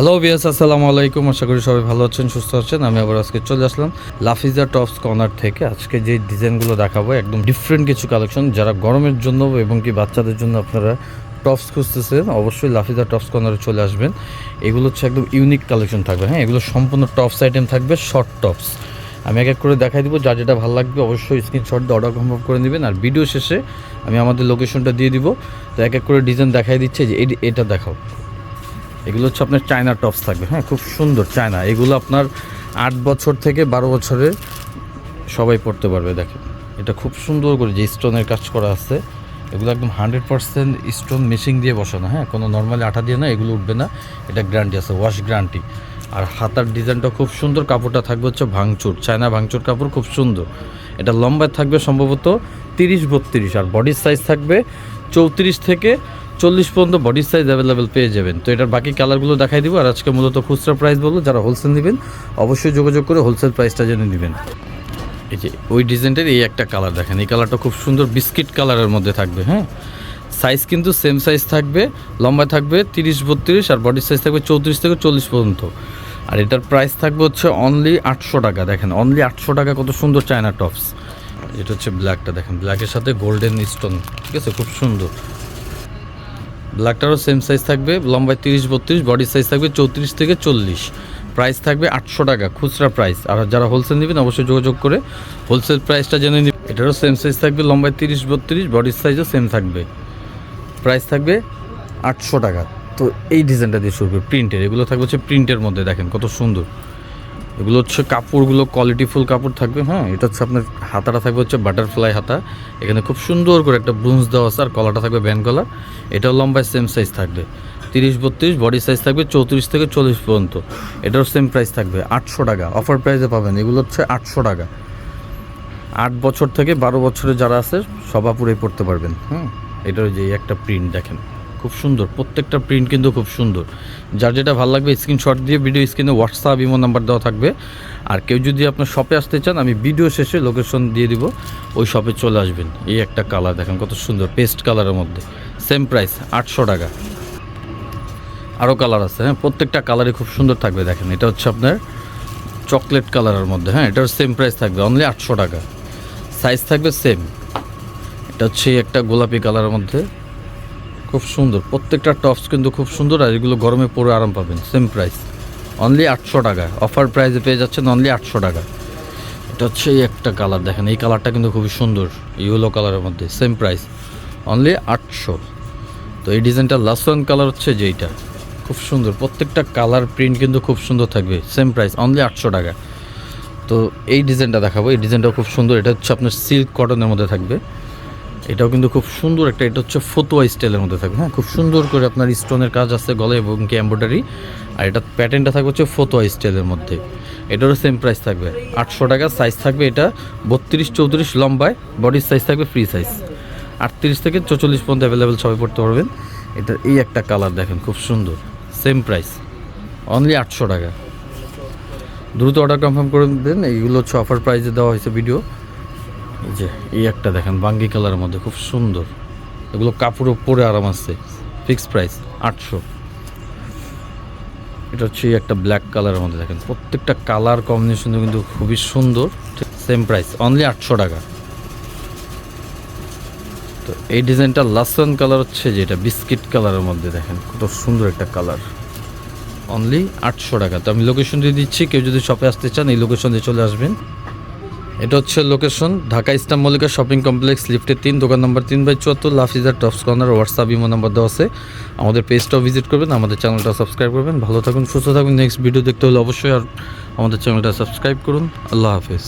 Hello বিয়াস আসসালামু আলাইকুম। আশা করি সবাই ভালো আছেন, সুস্থ আছেন। আমি আবার আজকে চলে আসলাম লাফিজা টপস কর্নার থেকে। আজকে যে ডিজাইনগুলো দেখাবো, একদম ডিফারেন্ট কিছু কালেকশন যারা গরমের জন্য এবং কি বাচ্চাদের জন্য আপনারা টপস খুঁজতেছেন, অবশ্যই লাফিজা টপস কর্নারে চলে আসবেন। এগুলো হচ্ছে একদম ইউনিক কালেকশন থাকবে। হ্যাঁ এগুলো সম্পূর্ণ টপস আইটেম থাকবে শর্ট টপস আমি এক এক করে দেখাই দিব যা যেটা ভালো লাগবে অবশ্যই স্ক্রিনশট দিয়ে অর্ডার কনফার্ম করে নেবেন। আর ভিডিও শেষে আমি আমাদের লোকেশনটা দিয়ে দিব। তো এক এক করে ডিজাইন দেখাই দিচ্ছে যে এটা দেখাও। এগুলো হচ্ছে আপনার চায়না টপস থাকবে। হ্যাঁ খুব সুন্দর চায়না এগুলো আপনার আট বছর থেকে বারো বছরে সবাই পড়তে পারবে, দেখেন। এটা খুব সুন্দর করে যে স্টোনের কাজ করা আছে, এগুলো একদম হান্ড্রেড পার্সেন্ট স্টোন মেশিং দিয়ে বসানো হ্যাঁ। কোনো নর্মালি আঠা দিয়ে না, এগুলো উঠবে না। এটা গ্যারান্টি আছে, ওয়াশ গ্যারান্টি। আর হাতার ডিজাইনটা খুব সুন্দর, কাপড়টা থাকবে হচ্ছে ভাঙচুর চায়না ভাঙচুর কাপড় খুব সুন্দর। এটা লম্বায় থাকবে সম্ভবত তিরিশ বত্রিশ, আর বডির সাইজ থাকবে চৌত্রিশ থেকে চল্লিশ পর্যন্ত বডি সাইজ অ্যাভেলেবেল পেয়ে যাবেন। তো এটার বাকি কালারগুলো দেখাই দিব, আর আজকে মূলত খুচরা প্রাইস বলব, যারা হোলসেল নেবেন, অবশ্যই যোগাযোগ করে হোলসেল প্রাইসটা জেনে নেবেন। এই যে, ওই ডিজাইনটার এই একটা কালার দেখেন, এই কালারটা খুব সুন্দর বিস্কিট কালারের মধ্যে থাকবে হ্যাঁ? সাইজ কিন্তু সেম সাইজ থাকবে লম্বায় থাকবে তিরিশ, বত্রিশ, আর বডি সাইজ থাকবে চৌত্রিশ থেকে চল্লিশ পর্যন্ত। আর এটার প্রাইস থাকবে হচ্ছে অনলি আটশো টাকা, দেখেন অনলি আটশো টাকা কত সুন্দর চায়না টপস এটা হচ্ছে ব্ল্যাকটা দেখেন ব্ল্যাকের সাথে গোল্ডেন স্টোন ঠিক আছে? খুব সুন্দর। ব্ল্যাকটারও সেম সাইজ থাকবে, লম্বায় তিরিশ, বত্রিশ বডি সাইজ থাকবে চৌত্রিশ থেকে চল্লিশ। প্রাইস থাকবে আটশো টাকা, খুচরা প্রাইস আর যারা হোলসেল নেবেন অবশ্যই যোগাযোগ করে হোলসেল প্রাইসটা জেনে নেবেন এটারও সেম সাইজ থাকবে, লম্বায় তিরিশ, বত্রিশ বডির সাইজও সেম থাকবে। প্রাইস থাকবে আটশো টাকা। তো এই ডিজাইনটা দিয়ে শুরু করবে প্রিন্টের এগুলো থাকবে হচ্ছে প্রিন্টের মধ্যে, দেখেন কত সুন্দর। এগুলো হচ্ছে কাপড়গুলো কোয়ালিটিফুল কাপড় থাকবে হ্যাঁ? এটা হচ্ছে আপনার হাতাটা থাকবে হচ্ছে বাটারফ্লাই হাতা। এখানে খুব সুন্দর করে একটা ব্রুঞ্জ দেওয়া আছে, আর কলাটা থাকবে ব্যান কলার এটাও লম্বায় সেম সাইজ থাকবে। তিরিশ বত্রিশ বডি সাইজ থাকবে চৌত্রিশ থেকে চল্লিশ পর্যন্ত। এটারও সেম প্রাইস থাকবে, আটশো টাকা। অফার প্রাইসে পাবেন, এগুলো হচ্ছে আটশো টাকা। আট বছর থেকে বারো বছরে যারা আছে, সবাপুরেই পড়তে পারবেন, হুম? এটার যে একটা প্রিন্ট দেখেন। খুব সুন্দর। প্রত্যেকটা প্রিন্ট কিন্তু খুব সুন্দর। যার যেটা ভালো লাগবে স্ক্রিনশট দিয়ে ভিডিও স্ক্রিনে হোয়াটসঅ্যাপ ইমো নাম্বার দেওয়া থাকবে। আর কেউ যদি আপনার শপে আসতে চান, আমি ভিডিও শেষে লোকেশন দিয়ে দিব। ওই শপে চলে আসবেন। এই একটা কালার দেখেন, কত সুন্দর পেস্ট কালারের মধ্যে। সেম প্রাইস আটশো টাকা। আরও কালার আছে হ্যাঁ? প্রত্যেকটা কালারই খুব সুন্দর থাকবে, দেখেন। এটা হচ্ছে আপনার চকলেট কালারের মধ্যে হ্যাঁ? এটার সেম প্রাইস থাকবে অনলি আটশো টাকা। সাইজ থাকবে সেম এটা হচ্ছে একটা গোলাপি কালারের মধ্যে। খুব সুন্দর। প্রত্যেকটা টপস কিন্তু খুব সুন্দর আর এগুলো গরমে পরে আরাম পাবেন। সেম প্রাইস অনলি আটশো টাকা। অফার প্রাইসে পেয়ে যাচ্ছেন অনলি আটশো টাকা। এটা হচ্ছে এই একটা কালার দেখেন। এই কালারটা কিন্তু খুবই সুন্দর। ইয়েলো কালারের মধ্যে। সেম প্রাইস অনলি আটশো। তো এই ডিজাইনটা লাস্ট ওয়ান কালার হচ্ছে যেইটা। খুব সুন্দর। প্রত্যেকটা কালার প্রিন্ট কিন্তু খুব সুন্দর থাকবে। সেম প্রাইস অনলি আটশো টাকা। তো এই ডিজাইনটা দেখাবো। এই ডিজাইনটাও খুব সুন্দর। এটা হচ্ছে আপনার সিল্ক কটনের মধ্যে থাকবে। এটাও কিন্তু খুব সুন্দর একটা, এটা হচ্ছে ফতুয়া স্টাইলের মধ্যে থাকবে। হ্যাঁ খুব সুন্দর করে আপনার স্টোনের কাজ আছে গলে এবং কি এম্ব্রয়ডারি আর এটা প্যাটার্নটা থাকবে হচ্ছে ফতুয়া স্টাইলের মধ্যে। এটারও সেম প্রাইস থাকবে। আটশো টাকা সাইজ থাকবে এটা, বত্রিশ চৌত্রিশ লম্বায় বডির সাইজ থাকবে ফ্রি সাইজ আটত্রিশ থেকে চৌচল্লিশ পর্যন্ত অ্যাভেলেবেল সবাই পড়তে পারবেন। এটা এই একটা কালার দেখেন, খুব সুন্দর। সেম প্রাইস অনলি আটশো টাকা। দ্রুত অর্ডার কনফার্ম করে দেন, এইগুলো হচ্ছে অফার প্রাইসে দেওয়া হয়েছে ভিডিও এই যে, এই একটা দেখেন, বাঙ্গি কালারের মধ্যে, খুব সুন্দর। এগুলো কাপড়ও পরে আরাম আছে। ফিক্স প্রাইস আটশো। এটা হচ্ছে একটা ব্ল্যাক কালারের মধ্যে দেখেন, প্রত্যেকটা কালার কম্বিনেশন কিন্তু খুবই সুন্দর। সেম প্রাইস অনলি আটশো টাকা। তো এই ডিজাইনটা লাসন কালার হচ্ছে যেটা বিস্কিট কালারের মধ্যে দেখেন, কত সুন্দর একটা কালার। অনলি আটশো টাকা। তো আমি লোকেশন দিয়ে দিচ্ছি, কেউ যদি শপে আসতে চান, এই লোকেশন দিয়ে চলে আসবেন। এটা হচ্ছে location Dhaka Eastern Mallika shopping complex লিফটের তিন, দোকান নম্বর তিন বাই চুয়াত্তর, লাফিজার tops corner WhatsApp imo number দেওয়া আছে। আমাদের পেজটাও ভিজিট করবেন, আমাদের চ্যানেলটা সাবস্ক্রাইব করবেন। ভালো থাকুন, সুস্থ থাকুন নেক্সট ভিডিও দেখতে হলে অবশ্যই আর আমাদের চ্যানেলটা সাবস্ক্রাইব করুন। আল্লাহ হাফেজ।